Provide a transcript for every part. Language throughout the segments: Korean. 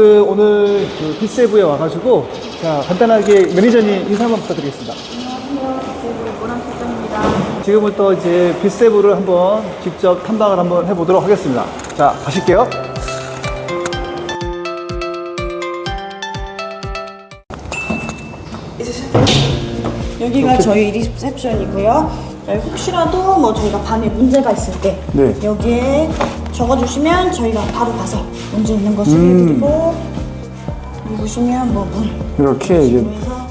지금 오늘 그 빗세부에 와가지고 자 간단하게 매니저님 인사 한번 부탁드리겠습니다. 지금부터 이제 빗세부를 한번 직접 탐방을 한번 해보도록 하겠습니다. 자 가실게요. 여기가 저희 리셉션이고요. 저희 혹시라도 뭐 저희가 반에 문제가 있을 때 네. 여기에 적어주시면 저희가 바로 가서 문제 있는. 수리해드리고 여기 보시면 뭐 문 이렇게 이제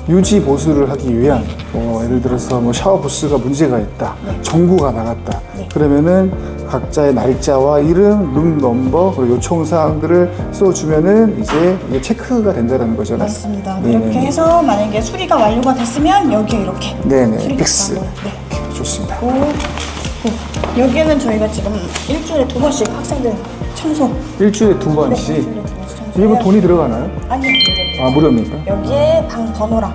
유지 보수를 하기 위한 뭐 예를 들어서 뭐 샤워 부스가 문제가 있다, 전구가 나갔다. 그러면은 각자의 날짜와 이름, 룸 넘버 그리고 요청 사항들을 써주면은 이제 이게 체크가 된다는 거죠. 맞습니다. 네네. 그렇게 해서 만약에 수리가 완료가 됐으면 여기에 이렇게 네네 수리가 픽스. 네. 좋습니다. 그리고 또 여기는 저희가 지금 일주일에 두 번씩 학생들 청소 일주일에 두 네, 번씩 일주일에 두 번씩 청소 이거 돈이 들어가나요? 아니요 아 무료입니까? 여기에 방 번호랑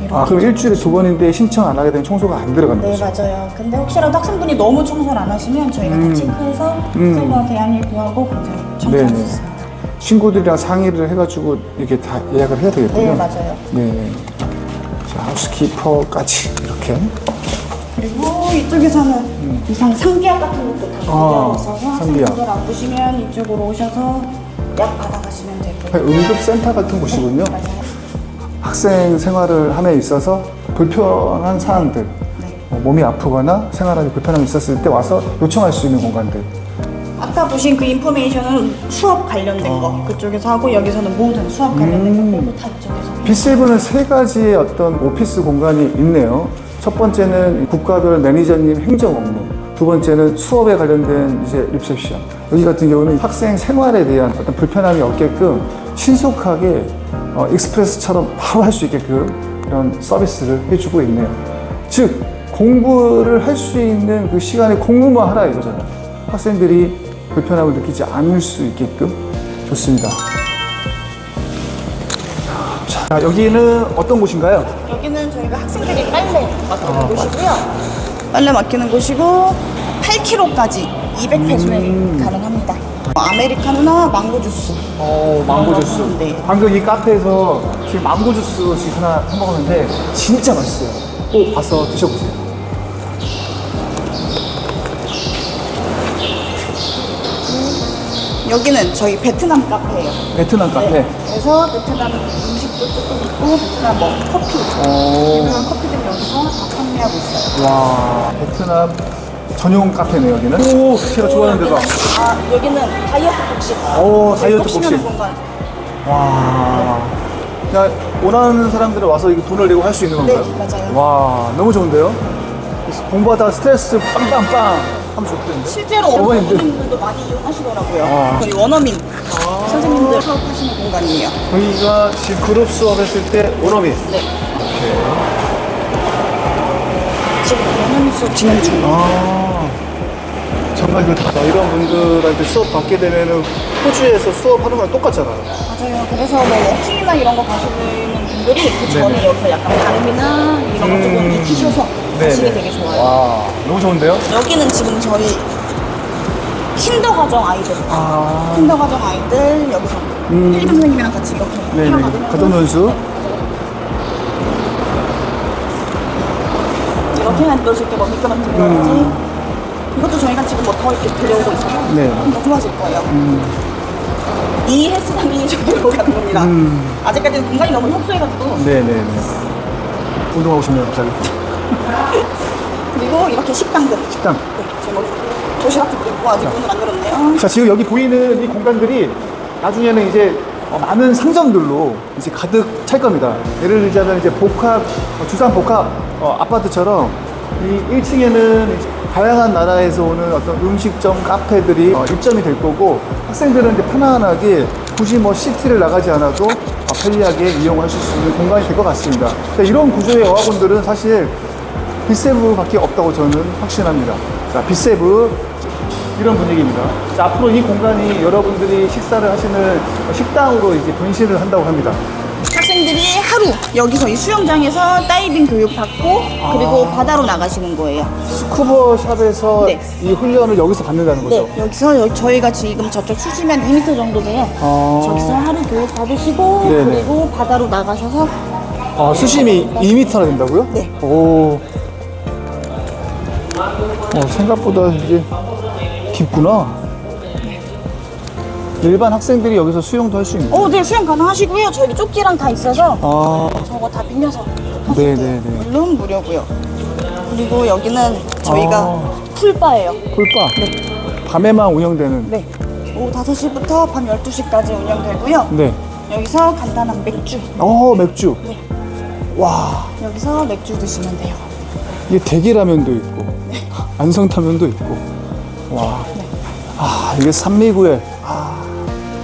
이렇게 아 그럼 일주일에 두 번인데 신청 안 하게 되면 청소가 안 들어가는 네 거죠? 맞아요. 근데 혹시라도 학생분이 너무 청소를 안 하시면 저희가 다 체크해서 학생분한테 양해 구하고 강제로 청소할 수 네네. 있습니다. 친구들이랑 상의를 해가지고 이렇게 다 예약을 해야 되겠군요. 네 맞아요. 네. 자, 하우스키퍼까지 이렇게. 그리고 이쪽에서는 이상 상비약 같은 것도 다 아, 준비하고 있어서 상비약. 학생분들 아프시면 이쪽으로 오셔서 약 받아가시면 되고 응급센터 같은 곳이군요. 맞아요. 학생 생활을 함에 있어서 불편한 사항들, 네. 뭐 몸이 아프거나 생활하기 불편함이 있었을 때 와서 요청할 수 있는 공간들. 아까 보신 그 인포메이션은 수업 관련된 아. 거 그쪽에서 하고 여기서는 모든 수업 관련된 거 빼고 다 이쪽에서 B7은 세 가지의 어떤 오피스 공간이 있네요. 첫 번째는 국가별 매니저님 행정 업무. 두 번째는 수업에 관련된 이제 리셉션. 여기 같은 경우는 학생 생활에 대한 어떤 불편함이 없게끔 신속하게 어, 익스프레스처럼 바로 할 수 있게끔 그런 서비스를 해주고 있네요. 즉, 공부를 할 수 있는 그 시간에 공부만 하라 이거잖아요. 학생들이 불편함을 느끼지 않을 수 있게끔 좋습니다. 자, 여기는 어떤 곳인가요? 여기는 저희가 학생들이 빨래 맡기는 곳이고요. 빨래 맡기는 곳이고 8kg까지 200페소에 가능합니다. 뭐 아메리카노나 망고 주스. 어, 망고 주스. 네. 방금 이 카페에서 지금 망고 주스 지금 하나 사 먹었는데 진짜 맛있어요. 꼭 가서 드셔보세요. 여기는 저희 베트남 카페예요. 베트남 카페. 네. 그래서 베트남 음식 도 조금 있고 뭐 커피 오. 유명한 커피들 여기서 다 판매하고 있어요. 와, 베트남 전용 카페네요, 여기는. 오, 제가 좋아하는 데가. 아 여기는 다이어트 복식. 오, 다이어트 복식하는 복식. 공간. 와. 야, 원하는 사람들은 와서 이거 돈을 내고 할 수 있는 건가요? 네, 맞아요. 와, 너무 좋은데요? 공부하다가 스트레스 빵빵빵 하면 좋겠는데? 실제로 어머님들. 어머님들도 많이 이용하시더라고요. 아. 거의 원어민 선생님들 사업하시는 공간이에요. 저희가 지금 그룹 수업 했을 때 원어민. 네. 지금 원어민 수업 진행 중. 아, 정말 그렇다. 이런 분들한테 수업 받게 되면은 호주에서 수업하는 거랑 똑같잖아요. 맞아요. 그래서 뭐 워킹이나 이런 거 가시는 분들이 그 전에 네네. 여기서 약간 발음이나 이런 거 조금 음. 익히셔서 가시기 되게 좋아요. 와, 너무 좋은데요? 여기는 지금 저희 킨더 과정 아이들. 아, 킨더 과정 아이들 여기서 음. 1등 선생님이랑 같이 이렇게 네네. 살아가면서 가정 논수. 이렇게 만들어줄 때뭐 미끄럼틀이라든지 이것도 저희가 지금 뭐 더 이렇게 들여오고 있어서 음. 네. 좀 더 좋아질 거예요. 이 헬스장이 저기로 가는 겁니다. 음. 아직까지는 공간이 너무 협소해가지고 네네네. 운동하고 싶네요, 갑자기. 그리고 이렇게 식당들 식당. 네, 지금 뭐 도시락도 있고 아직 문을 안 열었네요. 자, 지금 여기 보이는 이 공간들이 나중에는 이제 어, 많은 상점들로 이제 가득 찰 겁니다. 예를 들자면 이제 복합, 어, 주상 복합 어, 아파트처럼 이 1층에는 다양한 나라에서 오는 어떤 음식점, 카페들이 어, 입점이 될 거고 학생들은 이제 편안하게 굳이 뭐 시티를 나가지 않아도 어, 편리하게 이용하실 수 있는 공간이 될 것 같습니다. 자, 이런 구조의 어학원들은 사실 빗세부밖에 없다고 저는 확신합니다. 자, 빗세부 이런 분위기입니다. 자, 앞으로 이 공간이 여러분들이 식사를 하시는 식당으로 이제 변신을 한다고 합니다. 학생들이 하루 여기서 이 수영장에서 다이빙 교육 받고 그리고 바다로 나가시는 거예요. 스쿠버 샵에서 네. 이 훈련을 여기서 받는다는 거죠? 네, 여기서 여- 저희가 지금 저쪽 수심이 한 2m 정도 돼요. 아. 저기서 하루 교육 받으시고 네네. 그리고 바다로 나가셔서 아, 수심이 2m나 된다고요? 네. 오. 어, 생각보다 이게 깊구나. 일반 학생들이 여기서 수영도 할 수 있는. 어, 네, 수영 가능하시고요. 저희 조끼랑 다 있어서 아, 저거 다 빌려서 네네네. 물론 무료고요. 그리고 여기는 저희가 아. 풀바예요. 꿀바. 밤에만 운영되는. 네. 오후 5시부터 밤 12시까지 운영되고요. 네. 여기서 간단한 맥주. 어, 맥주. 네. 와, 여기서 맥주 드시면 돼요. 이게 대게라면도 있고, 안성타면도 있고. 와. 아, 이게 산미구에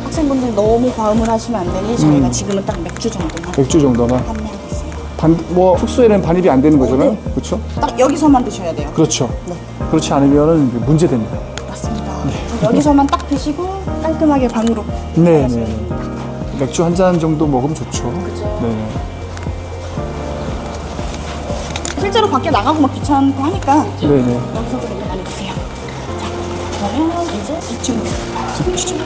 학생분들 너무 과음을 하시면 안 되니 저희가 음. 지금은 딱 맥주 정도만 맥주 정도만. 판매하고 있습니다. 반, 뭐, 숙소에는 반입이 안 되는 거잖아요? 네. 그렇죠? 딱 여기서만 드셔야 돼요. 그렇죠. 네. 그렇지 않으면 문제됩니다. 맞습니다. 네. 그래서 여기서만 딱 드시고 깔끔하게 방으로 네, 네. 됩니다. 맥주 한 잔 정도 먹으면 좋죠. 그죠. 네. 실제로 밖에 나가고 막 귀찮고 하니까 네, 네. 여기서도 되게 많이 드세요. 자, 그러면 이제 2층으로 가보시죠.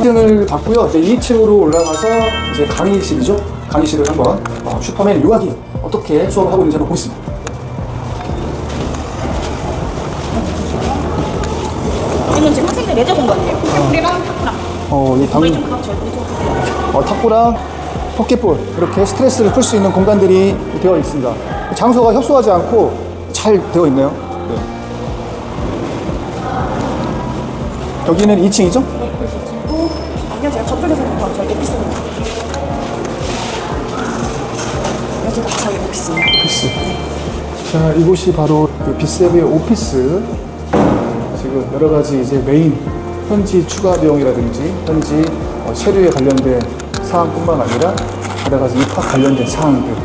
1층을 받고요. 이제 2층으로 올라가서 이제 강의실이죠. 강의실을 한번 어, 슈퍼맨 유아기 어떻게 수업을 하고 있는지 한번 보겠습니다. 여기는 지금 학생들 레저 공간이에요. 우리랑 탁구랑. 어, 이 당, 우리 좀 가보죠. 우리 좀. 어, 탁구랑 포켓볼 이렇게 스트레스를 풀 수 있는 공간들이 되어 있습니다. 장소가 협소하지 않고 잘 되어 있네요. 네. 여기는 2층이죠? 그리고 아니요, 제가 저쪽에서 봐. 저희 오피스입니다. 여기가 저희 오피스입니다. 오피스. 자, 이곳이 바로 그 비세브의 오피스. 지금 여러 가지 이제 메인 현지 추가 비용이라든지 현지 어, 체류에 관련된 사항뿐만 아니라 여러 가지 입학 관련된 사항들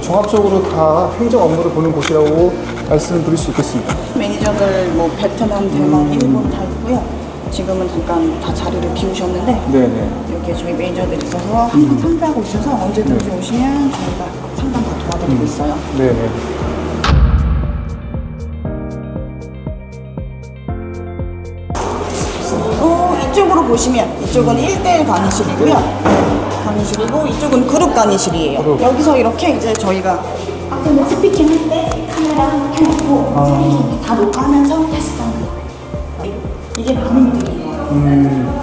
종합적으로 다 행정 업무를 보는 곳이라고 말씀드릴 수 있겠습니다. 매니저들 뭐 베트남, 대만, 일본 다 있고요. 지금은 잠깐 다 자리를 비우셨는데 네네. 여기에 저희 매니저들이 있어서 항상 상대하고 있어서 언제든지 오시면 저희가 상담 다 도와드리고 있어요. 네네. 보시면 이쪽은 1대1 강의실이고요. 강의실이고 이쪽은 그룹 강의실이에요. 그룹. 여기서 이렇게 이제 저희가 학생들 스피킹 할 때 카메라 켜놓고 스피킹 다 녹화하면서 테스트하는 거예요. 이게 반응이 좋아요.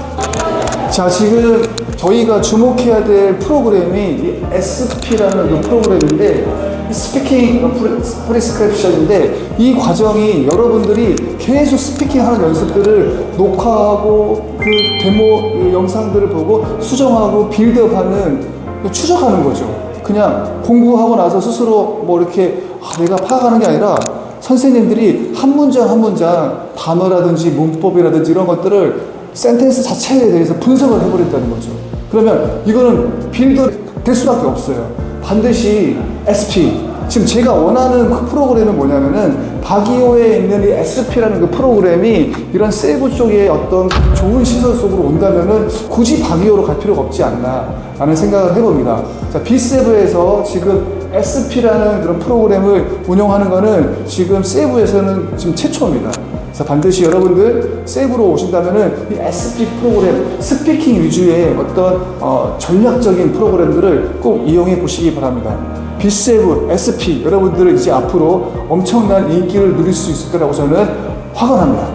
자, 지금 저희가 주목해야 될 프로그램이 이 SP라는 그 프로그램인데, 이 스피킹 프리- 프리스크립션인데, 이 과정이 여러분들이 계속 스피킹 하는 연습들을 녹화하고 그 데모 그 영상들을 보고 수정하고 빌드업하는 추적하는 거죠. 그냥 공부하고 나서 스스로 뭐 이렇게 아, 내가 파악하는 게 아니라 선생님들이 한 문장 한 문장 단어라든지 문법이라든지 이런 것들을 센텐스 자체에 대해서 분석을 해버렸다는 거죠. 그러면 이거는 빌드 될 수밖에 없어요. 반드시 SP. 지금 제가 원하는 그 프로그램은 뭐냐면은 바기오에 있는 이 SP라는 그 프로그램이 이런 세부 쪽에 어떤 좋은 시설 속으로 온다면은 굳이 바기오로 갈 필요가 없지 않나 라는 생각을 해봅니다. 자, B7에서 지금 SP라는 그런 프로그램을 운영하는 거는 지금 세부에서는 지금 최초입니다. 그래서 반드시 여러분들 세부로 오신다면은 이 SP 프로그램, 스피킹 위주의 어떤 어, 전략적인 프로그램들을 꼭 이용해 보시기 바랍니다. B7, SP 여러분들은 이제 앞으로 엄청난 인기를 누릴 수 있을 거라고 저는 확언합니다.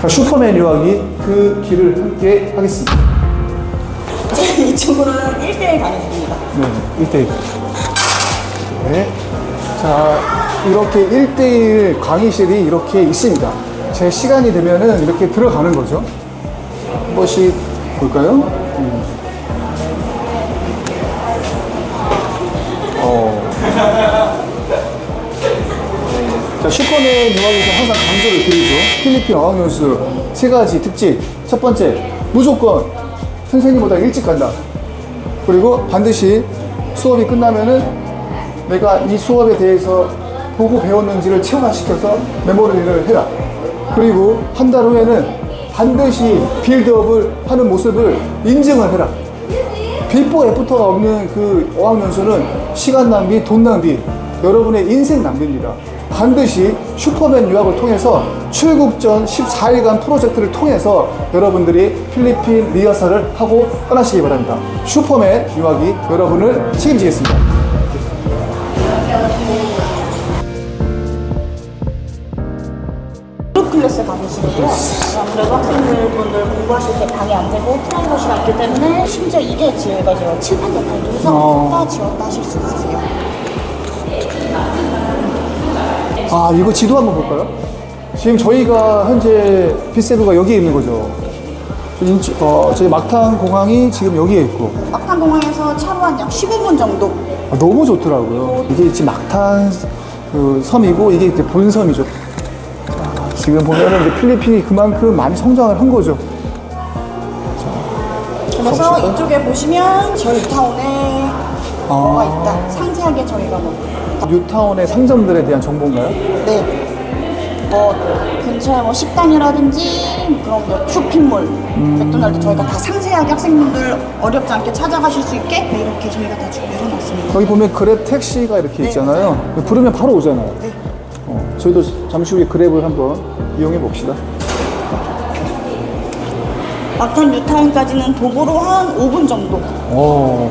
자, 슈퍼맨 유학이 그 길을 함께 하겠습니다. 이쪽으로는 1대1 강의실입니다. 네, 1대1. 네. 자, 이렇게 1대1 강의실이 이렇게 있습니다. 제 시간이 되면은 이렇게 들어가는 거죠. 한 번씩 볼까요? 음. 어. 자, 슈퍼맨 유학에서 항상 강조를 드리죠. 필리핀 어학연수 세 가지 특징. 첫 번째, 무조건 선생님보다 일찍 간다. 그리고 반드시 수업이 끝나면은 내가 이 수업에 대해서 보고 배웠는지를 체화시켜서 메모리를 해라. 그리고 한 달 후에는 반드시 빌드업을 하는 모습을 인증을 해라. 비포 애프터가 없는 그 어학연수는 시간 낭비, 돈 낭비, 여러분의 인생 낭비입니다. 반드시 슈퍼맨 유학을 통해서 출국 전 14일간 프로젝트를 통해서 여러분들이 필리핀 리허설을 하고 떠나시기 바랍니다. 슈퍼맨 유학이 여러분을 책임지겠습니다. 그룹 클래스 가보시고요. 아무래도 학생들 분들 공부하실 때 방해 안 되고 프라이버시가 없기 때문에 심지어 이게 저희가 지금 7, 8년 단위에서 어. 다 지원도 하실 수 있으세요. 아, 이거 지도 한번 볼까요? 지금 저희가 현재 비세브가 여기에 있는 거죠. 인치- 어, 저희 막탄 공항이 지금 여기에 있고 막탄공항에서 차로 한 약 15분 정도 아, 너무 좋더라고요. 이게 지금 막탄 그 섬이고 이게 이제 본섬이죠. 아, 지금 보면은 이제 필리핀이 그만큼 많이 성장을 한 거죠. 그래서 가보실까요? 이쪽에 보시면 저희 타운에 아. 뭐가 있다. 상세하게 저희가 뭐 뉴타운의 상점들에 대한 정보인가요? 네. 뭐 근처에 뭐 식당이라든지 그런 뭐 쇼핑몰, 맥도날드 저희가 다 상세하게 학생분들 어렵지 않게 찾아가실 수 있게 네, 이렇게 저희가 다 준비해 놨습니다. 여기 보면 그랩 택시가 이렇게 네, 있잖아요. 부르면 바로 오잖아요. 네. 어, 저희도 잠시 후에 그랩을 한번 이용해 봅시다. 막탄 뉴타운까지는 도보로 한 5분 정도. 오,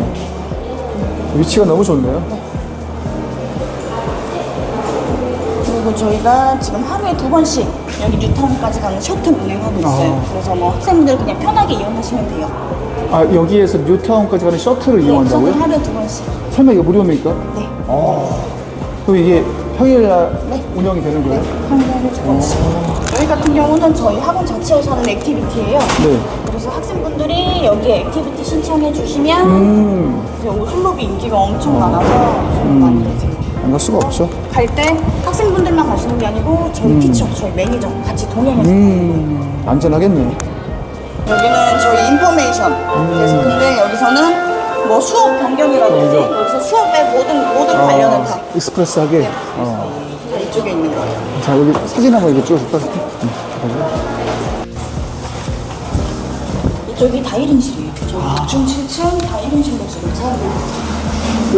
위치가 너무 좋네요. 그리고 저희가 지금 하루에 두 번씩 여기 뉴타운까지 가는 셔틀 운행하고 있어요. 아. 그래서 뭐 학생분들 그냥 편하게 이용하시면 돼요. 아, 여기에서 뉴타운까지 가는 셔틀을 네, 이용한다고요? 셔틀 하루에 두 번씩. 설마 이게 무료입니까? 네. 아, 그럼 이게 평일날 네. 운영이 되는 거예요? 하루에 두 번씩. 여기 같은 경우는 저희 학원 자체에서 하는 액티비티예요. 네. 그래서 학생분들이 여기에 액티비티 신청해 주시면 음, 이제 오슬롭이 인기가 엄청 많아서 좀 많이 가세요. 안 갈 수가 없죠. 갈 때 학생분들만 가시는 게 아니고 저희 티처, 저희 매니저 같이 동행해서 음, 안전하겠네. 여기는 저희 인포메이션 그래서 근데 여기서는 뭐 수업 변경이라든지 맞아. 여기서 수업의 모든 모든 관련은 다 익스프레스하게. 어. 다 이쪽에 있는 거예요. 자, 여기 사진 한번 이렇게 찍어줄까? 음, 잠깐만요. 이쪽이 다 1인실이에요. 저희 6층, 7층 다 1인실로 지금 사용되고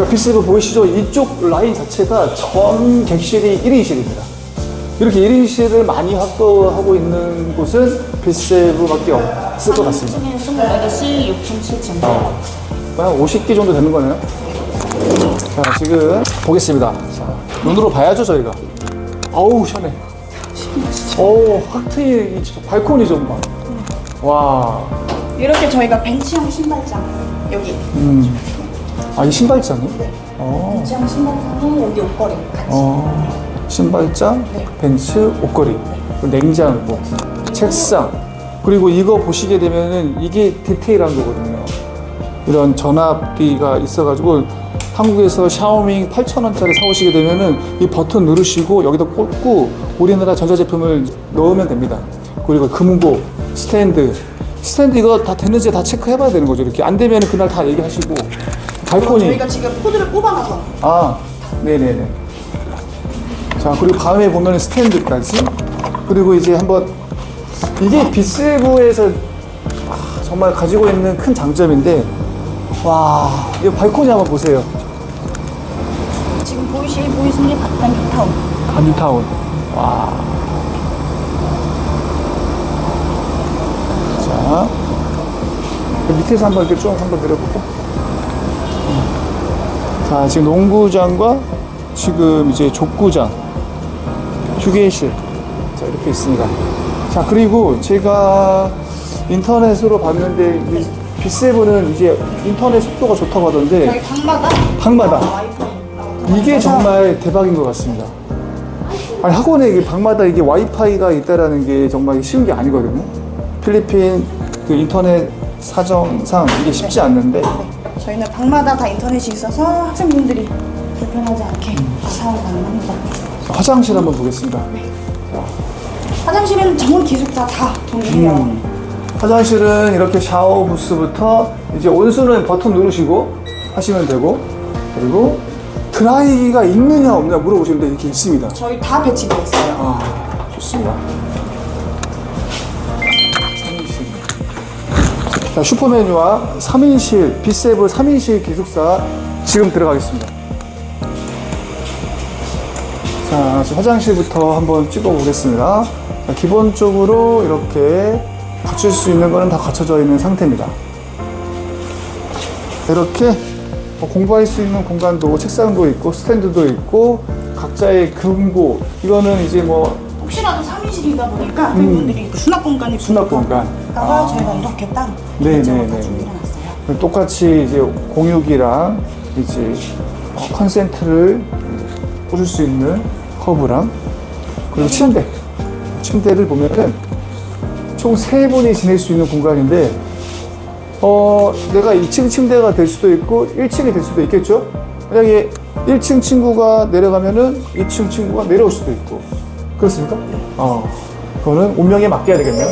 피스브 보이시죠? 이쪽 라인 자체가 전 객실이 1인실입니다. 이렇게 1인실을 많이 확보하고 있는 곳은 비세브밖에 없을 것 같습니다. 3층에 24개씩 6층, 7층. 한 50개 정도 되는 거네요. 자, 지금 보겠습니다. 자, 눈으로 봐야죠, 저희가. 어우, 시원해. 어우, 확 트인 이 발코니 좀 봐. 와, 이렇게 저희가 벤치형 신발장 여기 음. 아, 이 신발장이? 어, 벤치형 신발장에 여기 옷걸이 같이 어, 신발장, 네. 벤츠, 옷걸이, 그리고 냉장고, 책상. 그리고 이거 보시게 되면은 이게 디테일한 거거든요. 이런 전압기가 있어가지고 한국에서 샤오밍 8,000원짜리 사오시게 되면은 이 버튼 누르시고 여기다 꽂고 우리나라 전자제품을 넣으면 됩니다. 그리고 금고, 스탠드. 스탠드 이거 다 됐는지 다 체크해봐야 되는 거죠. 이렇게 안 되면 그날 다 얘기하시고. 발코니. 저희가 지금 코드를 뽑아놔서 아, 네네네. 자, 그리고 밤에 보면 스탠드까지. 그리고 이제 한번, 이게 비스부에서 아, 정말 가지고 있는 큰 장점인데, 와, 이 발코니 한번 보세요. 지금 보이시 보이시는 게 박단 뉴타운 간타운. 와. 자, 그 밑에서 한번 이렇게 쭉 한번 내려볼까? 자, 지금 농구장과 지금 이제 족구장, 휴게실. 자, 이렇게 있습니다. 자, 그리고 제가 인터넷으로 봤는데, 이 비세븐은 이제 인터넷 속도가 좋다고 하던데, 저희 방마다 방마다. 나와서 이게 정말 대박인 것 같습니다. 아니, 학원에 이게 방마다 이게 와이파이가 있다라는 게 정말 쉬운 게 아니거든요. 필리핀 그 인터넷 사정상 이게 쉽지 않는데, 저희는 방마다 다 인터넷이 있어서 학생분들이 불편하지 않게 사용 가능합니다. 화장실 한번 보겠습니다. 화장실은 전문 기숙사 다 동의해요. 음. 화장실은 이렇게 샤워 부스부터 이제 온수는 버튼 누르시고 하시면 되고, 그리고 드라이기가 있느냐 없느냐 물어보시는데 이렇게 있습니다. 저희 다 배치되어 있어요. 아, 좋습니다. 자, 슈퍼메뉴와 3인실, 비세브 3인실 기숙사 지금 들어가겠습니다. 자, 화장실부터 한번 찍어 보겠습니다. 자, 기본적으로 이렇게 갖출 수 있는 거는 다 갖춰져 있는 상태입니다. 이렇게 뭐 공부할 수 있는 공간도 책상도 있고 스탠드도 있고 각자의 금고 이거는 이제 뭐 혹시라도 3인실이다 보니까 팬분들이 그 수납 공간이 음. 수납 공간 부족할까봐 저희가 이렇게 따로 네, 이쪽으로 네, 다 네. 준비해놨어요. 똑같이 이제 공육이랑 이제 어, 컨센트를 꽂을 수 있는 커브랑 그리고 침대 침대를 보면은 총 세 분이 지낼 수 있는 공간인데 어 내가 2층 침대가 될 수도 있고 1층이 될 수도 있겠죠 만약에 1층 친구가 내려가면은 2층 친구가 내려올 수도 있고 그렇습니까? 어 그거는 운명에 맡겨야 되겠네요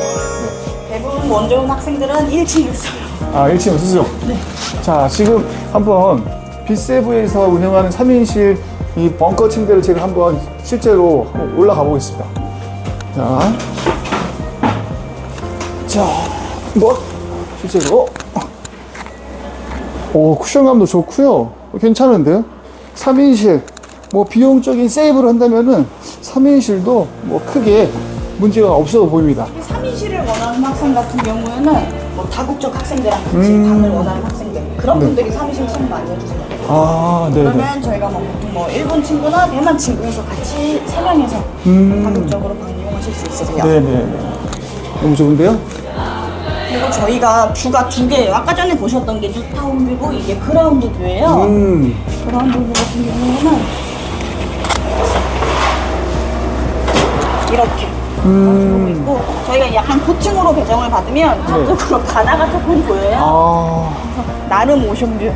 대부분 원조 온 학생들은 1층에 써요. 아, 1층 쓰죠? 네. 자, 지금 한번 빗세부에서 운영하는 3인실 이 벙커 침대를 제가 한번 실제로 한번 올라가 보겠습니다. 자. 자, 뭐, 실제로. 오, 쿠션감도 좋고요 괜찮은데요? 3인실. 뭐, 비용적인 세이브를 한다면은 3인실도 뭐 크게 문제가 없어 보입니다. 3인실을 원하는 학생 같은 경우에는 뭐 다국적 학생들랑 같이 음. 방을 원하는 학생들 그런 네. 분들이 3인실 참 많이 해주세요. 아, 네네. 그러면 저희가 뭐 보통 뭐 일본 친구나 대만 친구에서 같이 세 명이서 음. 다국적으로 방 이용하실 수 있으세요. 네네. 너무 좋은데요? 그리고 저희가 뷰가 두 개예요. 아까 전에 보셨던 게 뉴타운 뷰고 이게 그라운드 뷰예요. 음. 그라운드 뷰 같은 경우에는 이렇게 음. 있고 저희가 약간 고층으로 배정을 받으면 저쪽으로 바다가 조금 보여요. 네. 아, 나름 오션뷰.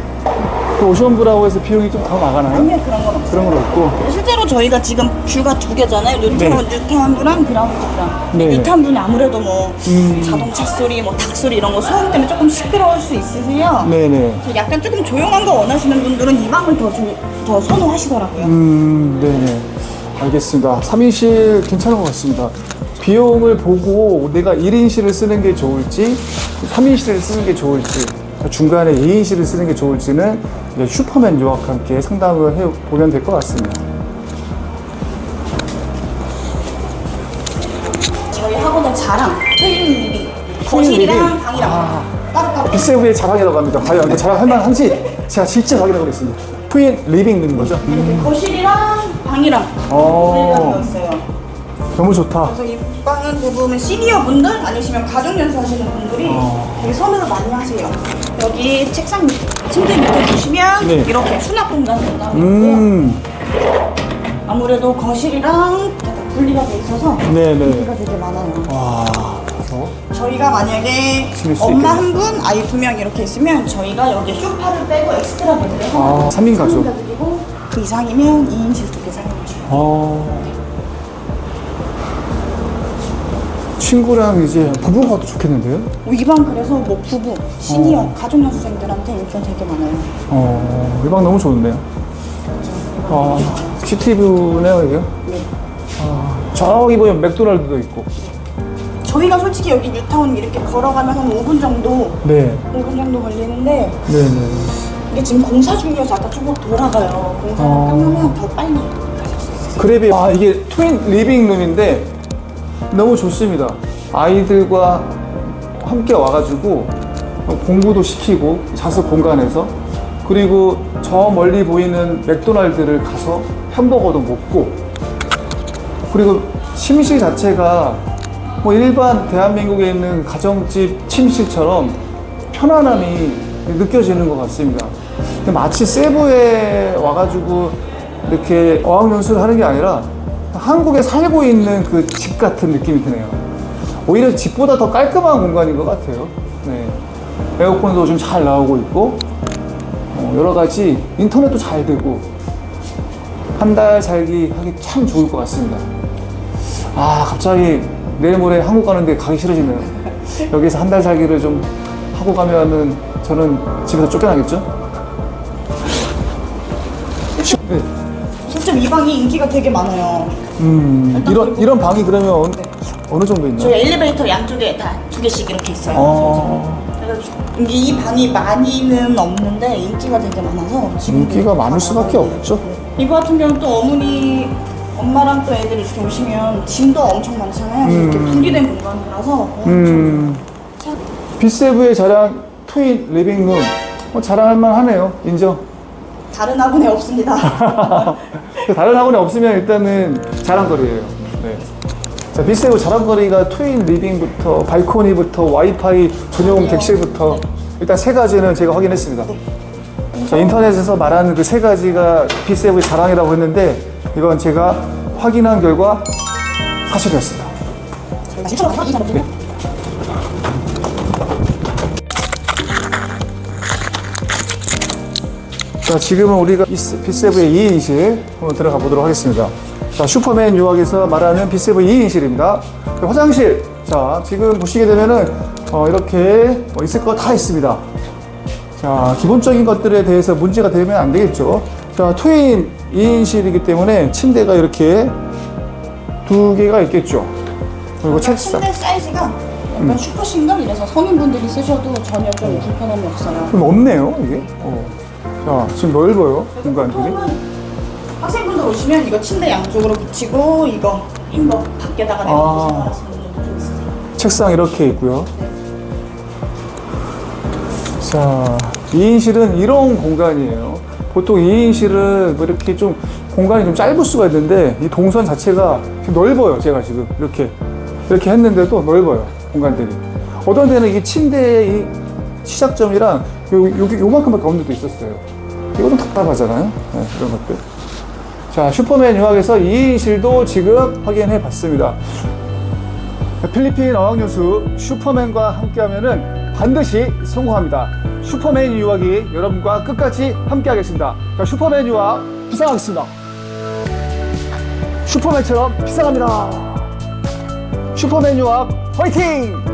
그 오션브라고 해서 비용이 좀 더 나가나요? 아니요 그런 건 없어요. 그런 건 없고. 실제로 저희가 지금 뷰가 두 개잖아요. 뉴타운, 뉴타운뷰랑 그라운드뷰랑. 네. 뉴타운뷰는 아무래도 뭐 음. 자동차 소리, 뭐 닭 소리 이런 거 소음 때문에 조금 시끄러울 수 있으세요. 네네. 그래서 약간 조금 조용한 거 원하시는 분들은 이 방을 더, 조- 더 선호하시더라고요. 음, 네네. 알겠습니다. 3인실 괜찮은 것 같습니다. 비용을 보고 내가 1인실을 쓰는 게 좋을지, 3인실을 쓰는 게 좋을지, 중간에 2인실을 쓰는 게 좋을지는 슈퍼맨 유학과 함께 상담을 해 보면 될 것 같습니다. 저희 학원의 자랑, 트윈 리빙. 트윈 거실이랑? 방이랑 아. 따로따로. 빅세브의 자랑이라고 합니다. 과연 그 자랑할 만한지 제가 실제 확인해 보겠습니다. 트윈 리빙 있는 거죠? 이렇게 거실이랑 어. 분리가 되었어요. 너무 좋다. 그래서 이 방은 대부분 시니어 분들 아니시면 가족 연수하시는 분들이 어. 되게 선호를 많이 하세요. 여기 책상 밑, 침대 밑에 보시면 네. 이렇게 수납 공간이 나와 있고요. 음, 아무래도 거실이랑 분리가 돼 있어서 네네. 분리가 되게 많아요. 와, 그래서 저희가 만약에 엄마. 한 분, 아이 두 명 이렇게 있으면 저희가 여기 쇼파를 빼고 엑스트라 베드를 아, 삼인 가족. 가족이고 그 이상이면 2인실 두 개 사용해줘요. 어. 친구랑 이제 부부가 더 좋겠는데요? 이방 그래서 뭐 부부, 시니어, 가족 연수생들한테 인기가 되게 많아요. 어, 이 방 너무 좋은데요? 아, 시티뷰네요, 이게. 네. 아, 저기 보면 맥도날드도 있고. 저희가 솔직히 여기 뉴타운 이렇게 걸어가면 한 5분 정도, 네. 5분 정도 걸리는데 네네. 이게 지금 공사 중이어서 아까 조금 돌아가요. 공사가 어. 끝나면 더 빨리 가실 수 있어요. 그래비, 아, 이게 트윈 리빙룸인데 너무 좋습니다. 아이들과 함께 와가지고 공부도 시키고 자습 공간에서 그리고 저 멀리 보이는 맥도날드를 가서 햄버거도 먹고 그리고 침실 자체가 뭐 일반 대한민국에 있는 가정집 침실처럼 편안함이 느껴지는 것 같습니다. 마치 세부에 와가지고 이렇게 어학연수를 하는 게 아니라 한국에 살고 있는 그 집 같은 느낌이 드네요. 오히려 집보다 더 깔끔한 공간인 것 같아요. 네. 에어컨도 좀 잘 나오고 있고, 어, 여러 가지 인터넷도 잘 되고, 한 달 살기 하기 참 좋을 것 같습니다. 아, 갑자기 내일 모레 한국 가는데 가기 싫어지네요. 여기서 한 달 살기를 좀 하고 가면은 저는 집에서 쫓겨나겠죠? 이 방이 인기가 되게 많아요. 음, 이런, 이런 방이 그러면 어느, 어느 정도 있나요? 저희 엘리베이터 양쪽에 다 두 개씩 이렇게 있어요. 어, 그래서 이게 이 방이 많이는 없는데 인기가 되게 많아서 지금 인기가 많을 수밖에 없죠. 이거 같은 경우는 또 어머니 엄마랑 또 애들 이렇게 오시면 짐도 엄청 많잖아요. 이렇게 분리된 공간이라서 엄청 음, 빗세부의 자랑 트윈 리빙룸 뭐 자랑할 만하네요. 인정. 다른 학원에 없습니다. 다른 학원에 없으면 일단은 자랑거리예요. 네. 자, 빗세부 자랑거리가 트윈 리빙부터 발코니부터 와이파이 전용 객실부터 일단 세 가지는 제가 확인했습니다. 자, 인터넷에서 말하는 그 세 가지가 빗세부의 자랑이라고 했는데 이건 제가 확인한 결과 사실이었습니다. 저 자, 지금은 우리가 빗세부의 2인실 한번 들어가 보도록 하겠습니다. 자, 슈퍼맨 유학에서 말하는 빗세부 2인실입니다. 화장실. 자, 지금 보시게 되면은 어, 이렇게 뭐 있을 거 다 있습니다. 자, 기본적인 것들에 대해서 문제가 되면 안 되겠죠. 자, 트윈 2인실이기 때문에 침대가 이렇게 두 개가 있겠죠. 그리고 책상. 침대 사이즈가 약간 슈퍼 싱글 이래서 성인분들이 쓰셔도 전혀 좀 불편함이 없어요. 좀 없네요, 이게. 어. 자, 지금 넓어요, 공간들이. 학생분들 오시면 이거 침대 양쪽으로 붙이고 이거 인거 밖에다가 아. 내놓고 생활하시는 분들도 좀 있으세요. 책상 이렇게 있고요. 자, 2인실은 이런 공간이에요. 보통 2인실은 뭐 이렇게 좀 공간이 좀 짧을 수가 있는데 이 동선 자체가 지금 넓어요. 제가 지금 이렇게 이렇게 했는데도 넓어요. 공간들이. 어떤 데는 이게 침대의 이 시작점이랑 요, 여기 요만큼밖에 없는 데도 있었어요. 이거 좀 답답하잖아요. 네, 이런 것들. 자, 슈퍼맨 유학에서 2인실도 지금 확인해 봤습니다. 필리핀 어학연수 슈퍼맨과 함께하면은 반드시 성공합니다. 슈퍼맨 유학이 여러분과 끝까지 함께하겠습니다. 자, 슈퍼맨 유학 비상하겠습니다. 슈퍼맨처럼 비상합니다. 슈퍼맨 유학 화이팅!